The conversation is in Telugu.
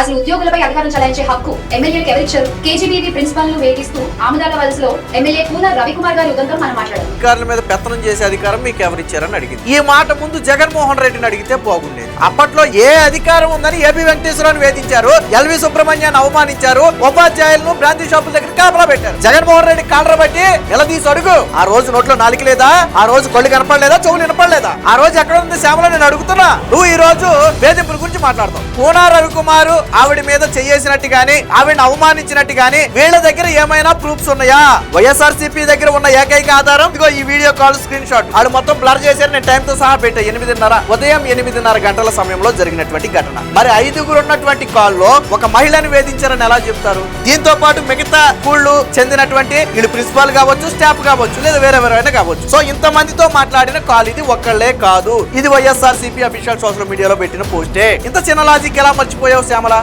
అసలు ఉద్యోగులపై అధికారం చలాయించే హక్కు ఎమ్మెల్యేకి ఎవరిచ్చారు? కేజీబీవీ ప్రిన్సిపల్ను వేధిస్తూ ఆమదాల లో ఎమ్మెల్యే కూన రవికుమార్ గారి ఉదంతం మనం మాట్లాడారు అధికారుల మీద పెత్తనం చేసే అధికారం మీకు ఎవరిచ్చారని అడిగింది. ఈ మాట ముందు జగన్మోహన్ రెడ్డిని అడిగితే బాగుండేది. అప్పట్లో ఏ అధికారం ఉందని ఏబి వెంకటేశ్వరరావు వేధించారు ఎల్వి సుబ్రహ్మణ్యాన్ని అవమానించారు ఉపాధ్యాయులను బ్రాంతి షాపుల దగ్గర కాపలా పెట్టారు. జగన్మోహన్ రెడ్డి కాలర బట్టి నిలదీసి అడుగు. ఆ రోజు నోట్లో నాలుగు లేదా? ఆ రోజు కళ్ళు కనపడలేదా? చెవులు వినపడలేదా? ఆ రోజు ఎక్కడ ఉంది శ్యామలో? నేను అడుగుతున్నా. నువ్వు ఈ రోజు వేధింపుల గురించి మాట్లాడతావు. పూనా రవికుమారు ఆవిడ మీద చేయేసినట్టుగానే ఆవిడని అవమానించినట్టు వీళ్ళ దగ్గర ఏమైనా ప్రూఫ్స్ ఉన్నాయా? వైఎస్ఆర్ దగ్గర ఉన్న ఏకైక ఆధారం ఇదిగో ఈ వీడియో కాల్ స్క్రీన్ షాట్. వాళ్ళు మొత్తం బ్లర్ చేశారు నేను టైం తో సహా పెట్టా. ఎనిమిదిన్నర ఉదయం ఎనిమిదిన్నర గంటల సమయంలో జరిగినటువంటి ఘటన. మరి ఐదుగురు ఉన్నటువంటి కాల్లో ఒక మహిళను వేధించారని ఎలా చెప్తారు? దీంతో పాటు మిగతా స్కూళ్ళు చెందినటువంటి వీళ్ళు ప్రిన్సిపాల్ కావచ్చు స్టాఫ్ కావచ్చు లేదా వేరే కావచ్చు. సో ఇంత మందితో మాట్లాడిన కాల్ ఇది ఒక్కళ్ళే కాదు. ఇది వైఎస్ఆర్ సిపి అఫీషియల్ సోషల్ మీడియాలో పెట్టిన పోస్టే. ఇంత చిన్న లాజిక్ ఎలా మర్చిపోయావు శ్యామల?